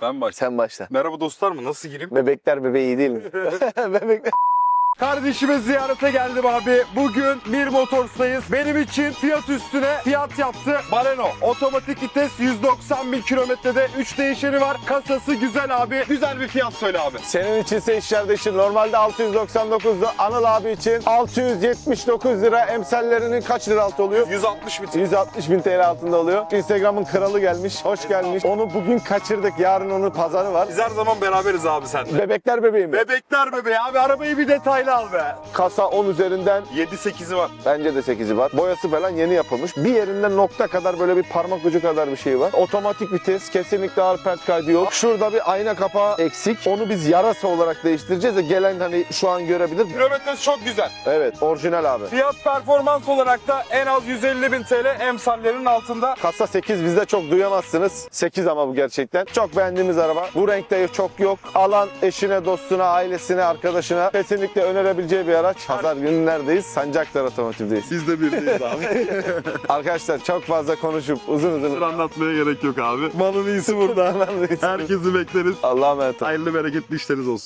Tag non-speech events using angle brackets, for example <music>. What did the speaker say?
Ben baş. Sen başla. Merhaba dostlar mı? Nasıl gireyim? Bebekler bebeği değil mi? <laughs> <laughs> Bebekler. Kardeşime ziyarete geldim abi. Bugün bir motorsdayız. Benim için fiyat üstüne fiyat yaptı. Baleno. Otomatik vites 190 bin kilometrede 3 değişeni var. Kasası güzel abi. Güzel bir fiyat söyle abi. Senin içinse iş kardeşim. Normalde 699'du. Anıl abi için 679 lira. Emsallerinin kaç lira altı oluyor? 160 bin. 160 bin TL altında oluyor. Instagram'ın kralı gelmiş. Hoş gelmiş. Onu bugün kaçırdık. Yarın onun pazarı var. Biz her zaman beraberiz abi seninle. Bebekler bebeği mi? Bebekler bebeği abi arabayı bir detaylı al be. Kasa 10 üzerinden 7-8'i var. Bence de 8'i var. Boyası falan yeni yapılmış. Bir yerinde nokta kadar böyle bir parmak ucu kadar bir şey var. Otomatik vites, kesinlikle ağır pert kaydı yok. Şurada bir ayna kapağı eksik. Onu biz yarasa olarak değiştireceğiz de gelen hani şu an görebilir. Kilometresi çok güzel. Evet, orijinal abi. Fiyat performans olarak da en az 150 bin TL emsallerin altında. Kasa 8 bizde çok duyamazsınız. 8 ama bu gerçekten. Çok beğendiğimiz araba. Bu renkte çok yok. Alan eşine, dostuna, ailesine, arkadaşına kesinlikle önerebileceği bir araç. Pazar günlerdeyiz. Sancaktar Otomotiv'deyiz. Biz de birdeyiz abi. <laughs> Arkadaşlar çok fazla konuşup uzun uzun anlatmaya gerek yok abi. Malın iyisi burada. Herkesi bekleriz. Allah'a emanet olun. Hayırlı bereketli işleriniz olsun.